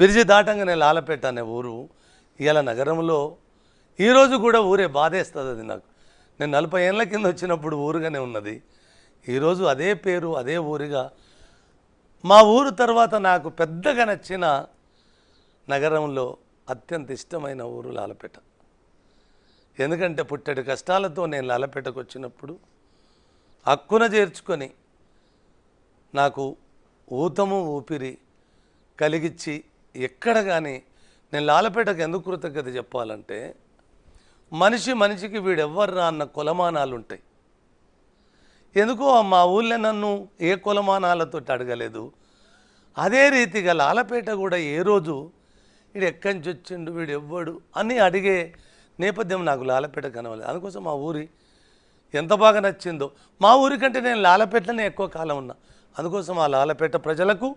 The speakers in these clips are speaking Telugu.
బిరిజి దాటంగానే లాలపేట అనే ఊరు ఇవాళ నగరంలో ఈరోజు కూడా ఊరే బాధేస్తుంది అది నాకు. నేను నలభై ఏళ్ళ కింద వచ్చినప్పుడు ఊరుగానే ఉన్నది. ఈరోజు అదే పేరు అదే ఊరిగా మా ఊరు తర్వాత నాకు పెద్దగా నచ్చిన నగరంలో అత్యంత ఇష్టమైన ఊరు లాలపేట. ఎందుకంటే పుట్టడి కష్టాలతో నేను లాలపేటకు వచ్చినప్పుడు హక్కున చేర్చుకొని నాకు ఊతము ఊపిరి కలిగించి ఎక్కడ కానీ నేను లాలపేటకు ఎందుకు కృతజ్ఞత చెప్పాలంటే మనిషి మనిషికి వీడెవ్వర్రా అన్న కొలమానాలు ఉంటాయి ఎందుకో మా ఊళ్ళో నన్ను ఏ కొలమానాలతో అడగలేదు. అదే రీతిగా లాలపేట కూడా ఏ రోజు వీడు ఎక్కడి నుంచి వచ్చిండు వీడు ఎవ్వడు అని అడిగే నేపథ్యం నాకు లాలపేట కనవలేదు అందుకోసం మా ఊరి ఎంత బాగా నచ్చిందో. మా ఊరి కంటే నేను లాలపేటలోనే ఎక్కువ కాలం ఉన్నా. అందుకోసం ఆ లాలపేట ప్రజలకు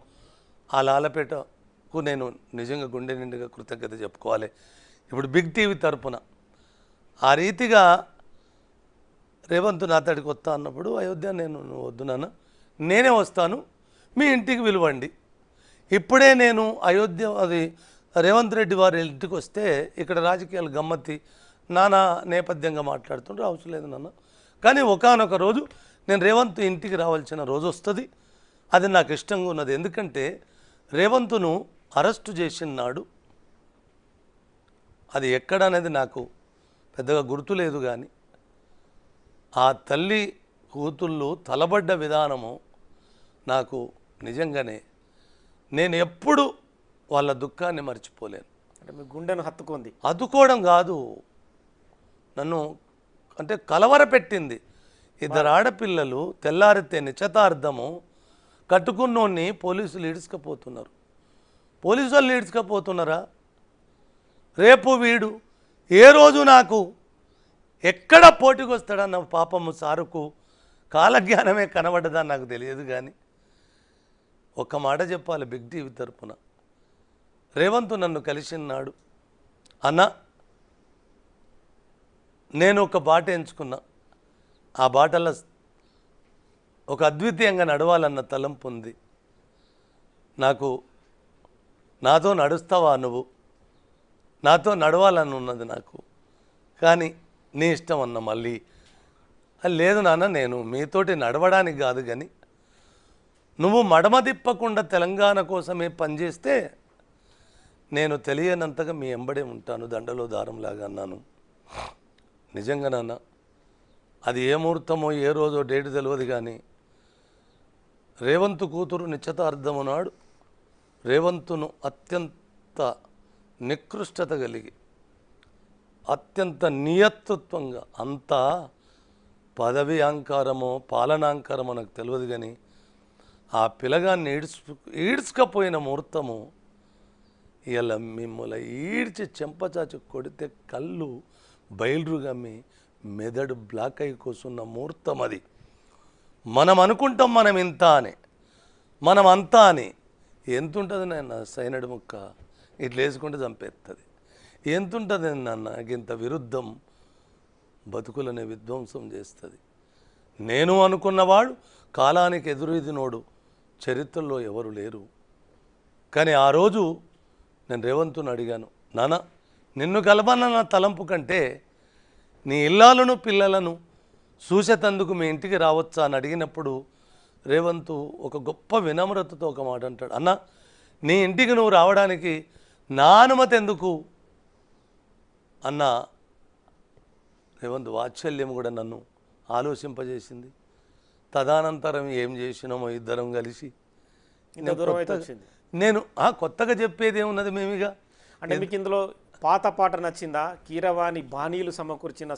ఆ లాలపేట కు నేను నిజంగా గుండె నిండుగా కృతజ్ఞత చెప్పుకోవాలి. ఇప్పుడు బిగ్ టీవీ తరపున ఆ రీతిగా రేవంత్ నా తడికి వస్తా అన్నప్పుడు అయోధ్య నేను నువ్వు నేనే వస్తాను మీ ఇంటికి పిలవండి. ఇప్పుడే నేను అయోధ్య అది రేవంత్ రెడ్డి వారి ఇంటికి వస్తే ఇక్కడ రాజకీయాలు గమ్మత్తి నానా నేపథ్యంగా మాట్లాడుతుంటే అవసరం లేదు నాన్న. కానీ ఒకానొక రోజు నేను రేవంత్ ఇంటికి రావాల్సిన రోజు వస్తుంది. అది నాకు ఇష్టంగా ఉన్నది. ఎందుకంటే రేవంత్ను అరెస్టు చేసిన నాడు అది ఎక్కడ అనేది నాకు పెద్దగా గుర్తులేదు కానీ ఆ తల్లి కూతుళ్ళు తలబడ్డ విధానము నాకు నిజంగానే నేను ఎప్పుడు వాళ్ళ దుఃఖాన్ని మర్చిపోలేను. అంటే మీ గుండెను హత్తుకుంది. అదుకోవడం కాదు. నన్ను అంటే కలవరపెట్టింది. ఇద్దరు ఆడపిల్లలు తెల్లారితే నిశ్చితార్థము కట్టుకున్నోడిని పోలీసులు ఈడ్చుకపోతున్నారు. పోలీసు వాళ్ళు ఈడ్చుకపోతున్నారా? రేపు వీడు ఏ రోజు నాకు ఎక్కడ పోటీకి వస్తాడన్న పాపము సారుకు కాలజ్ఞానమే కనబడ్డదని నాకు తెలియదు కానీ ఒక్క మాట చెప్పాలి బిగ్ టీవీ తరపున. రేవంత్ నన్ను కలిసినాడు అన్న నేను ఒక బాట ఎంచుకున్నా. ఆ బాటలో ఒక అద్వితీయంగా నడవాలన్న తలంపు ఉంది. నాకు నాతో నడుస్తావా నువ్వు? నాతో నడవాలని ఉన్నది నాకు. కానీ నీ ఇష్టం అన్న మళ్ళీ లేదు నాన్న నేను మీతోటి నడవడానికి కాదు కానీ నువ్వు మడమ తిప్పకుండా తెలంగాణ కోసమే పనిచేస్తే నేను తెలియనంతగా మీ ఎంబడే ఉంటాను దండలో దారంలాగా అన్నాను. నిజంగా నాన్న అది ఏ ముహూర్తమో ఏ రోజో డేట్ తెలియదు కానీ రేవంత్ కూతురు నిశ్చితార్థము నాడు రేవంతును అత్యంత నికృష్టత కలిగి అత్యంత నియతత్వంగా అంతా పదవి అహంకారమో పాలనాంకారమో నాకు తెలియదు కానీ ఆ పిల్లగాన్ని ఈడ్చు ఈడ్చుకపోయిన ముహూర్తము ఇలా మిమ్మల్ని ఈడ్చి చెంపచాచి కొడితే కళ్ళు బయలురు గమ్మి మెదడు బ్లాక్ అయి కూసున్న ముహూర్తం అది. మనం అనుకుంటాం మనం ఇంత అని మనం అంతా అని ఎంత ఉంటుంది నాయన సైనడు ముక్క? ఇట్లా వేసుకుంటే చంపేస్తుంది ఎంత ఉంటుంది నాన్న ఇంత విరుద్ధం? బతుకులనే విధ్వంసం చేస్తుంది. నేను అనుకున్నవాడు కాలానికి ఎదురీదినోడు చరిత్రలో ఎవరు లేరు. కానీ ఆ రోజు నేను రేవంతుని అడిగాను నాన్న నిన్ను కలపన్న తలంపు కంటే నీ ఇల్లాలను పిల్లలను చూసేతందుకు మీ ఇంటికి రావచ్చా? అని అడిగినప్పుడు రేవంతు ఒక గొప్ప వినమ్రతతో ఒక మాట అంటాడు. అన్న నీ ఇంటికి నువ్వు రావడానికి నా అనుమతి ఎందుకు? అన్న రేవంత్ వాత్సల్యం కూడా నన్ను ఆలోచింపజేసింది. తదనంతరం ఏం చేసినామో ఇద్దరం కలిసి నేను కొత్తగా చెప్పేది ఏమున్నది మేమిగా? అంటే మీకు ఇందులో పాత పాట నచ్చిందా? కీరవాణి బాణీలు సమకూర్చిన